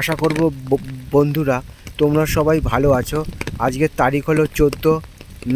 আশা করব বন্ধুরা, তোমরা সবাই ভালো আছো। আজকের তারিখ হলো চোদ্দ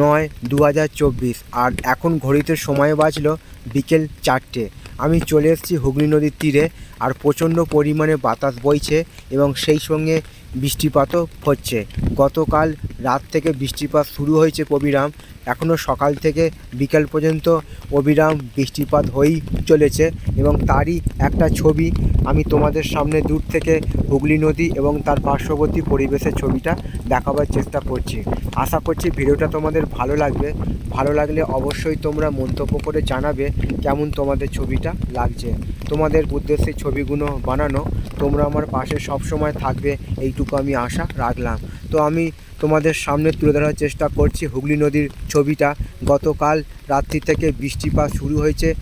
নয় দু হাজার চব্বিশ, আর এখন ঘড়িতে সময় বাজলো বিকেল চারটে। আমি চলে এসেছি হুগলি নদীর তীরে, আর প্রচণ্ড পরিমাণে বাতাস বইছে। এবং সেই সঙ্গে বৃষ্টিপাতও হচ্ছে। গতকাল রাত থেকে বৃষ্টিপাত শুরু হয়েছে অবিরাম। এখনও সকাল থেকে বিকেল পর্যন্ত অবিরাম বৃষ্টিপাত হয়েই চলেছে এবং তারই একটা ছবি আমি তোমাদের সামনে দূর থেকে হুগলি নদী এবং তার পার্শ্ববর্তী পরিবেশের ছবিটা দেখাবার চেষ্টা করছি। আশা করছি ভিডিওটা তোমাদের ভালো লাগবে। ভালো লাগলে অবশ্যই তোমরা মন্তব্য করে জানাবে কেমন তোমাদের ছবিটা লাগছে। তোমাদের উদ্দেশ্যে ছবিগুলো বানানো, তোমরা আমার পাশে সব সময় থাকবে, এইটুকু আমি আশা রাখলাম। তো আমি তোমাদের সামনে তুলে ধরার চেষ্টা করছি হুগলি নদীর ছবিটা। গতকাল রাত্রি থেকে বৃষ্টিপাত শুরু হয়েছে।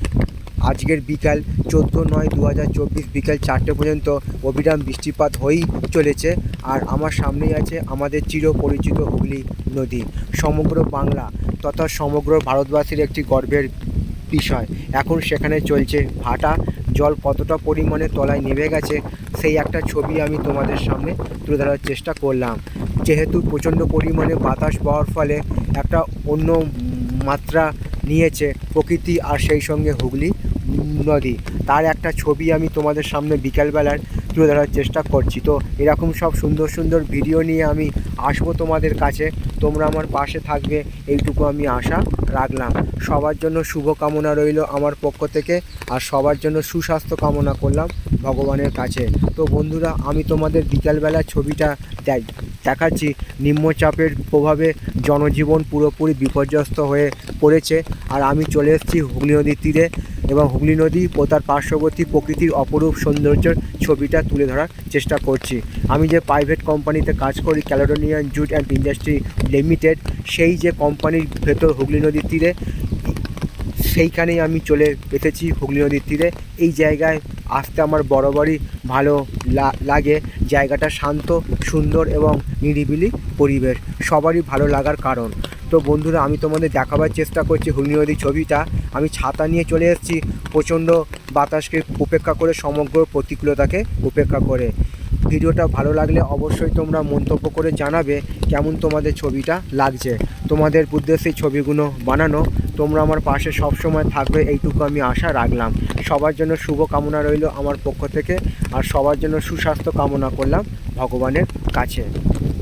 আজকের বিকাল চোদ্দ নয় দু হাজার চব্বিশ বিকাল চারটে পর্যন্ত অবিরাম বৃষ্টিপাত হয়েই চলেছে। আর আমার সামনেই আছে আমাদের চিরপরিচিত হুগলি নদী। সমগ্র বাংলা তথা সমগ্র ভারতবাসীর একটি গর্বের বিষয়। এখন সেখানে চলছে ভাটা। জল কতটা পরিমাণে তলায় নেমে গেছে সেই একটা ছবি আমি তোমাদের সামনে তুলে ধরার চেষ্টা করলাম। যেহেতু প্রচণ্ড পরিমাণে বাতাস পাওয়ার ফলে একটা অন্য মাত্রা নিয়েছে প্রকৃতি আর সেই সঙ্গে হুগলি নদী। তার একটা ছবি আমি তোমাদের সামনে বিকালবেলার তুলে ধরার চেষ্টা করছি। তো এরকম সব সুন্দর সুন্দর ভিডিও নিয়ে আমি আসব তোমাদের কাছে। তোমরা আমার পাশে থাকবে, এইটুকু আমি আশা রাখলাম। সবার জন্য শুভ কামনা রইল আমার পক্ষ থেকে আর সবার জন্য সুস্বাস্থ্য কামনা করলাম ভগবানের কাছে। তো বন্ধুরা, আমি তোমাদের বিকালবেলা ছবিটা দেখাচ্ছি। নিম্নচাপের প্রভাবে জনজীবন পুরোপুরি বিপর্যস্ত হয়ে পড়েছে। আর আমি চলে এসেছি হুগলি নদীর তীরে। এবং হুগলি নদী ও তার পার্শ্ববর্তী প্রকৃতির অপরূপ সৌন্দর্যের ছবিটা তুলে ধরার চেষ্টা করছি। আমি যে প্রাইভেট কোম্পানিতে কাজ করি Caledonian jute and industry limited সেই যে কোম্পানির ভেতর হুগলি নদীর তীরে, সেইখানেই আমি চলে এসেছি হুগলি নদীর তীরে। এই জায়গায় আসতে আমার বরাবরই ভালো লাগে। জায়গাটা শান্ত, সুন্দর এবং নিরিবিলি পরিবেশ। সবারই ভালো লাগার কারণ। তো বন্ধুরা, আমি তোমাদের দেখাবার চেষ্টা করছি হুগলি নদীর ছবিটা। আমি ছাতা নিয়ে চলে এসেছি। প্রচণ্ড বাতাসকে উপেক্ষা করে, সমগ্র প্রতিকূলতাকে উপেক্ষা করে। ভিডিওটা ভালো লাগলে অবশ্যই তোমরা মন্তব্য করে জানাবে কেমন তোমাদের ছবিটা লাগছে। তোমাদের উদ্দেশ্যে ছবিগুলো বানানো। তোমরা আমার পাশে সব সময় থাকবে, এইটুকু আমি আশা রাখলাম। সবার জন্য শুভ কামনা রইল আমার পক্ষ থেকে। আর সবার জন্য সুস্বাস্থ্য কামনা করলাম ভগবানের কাছে।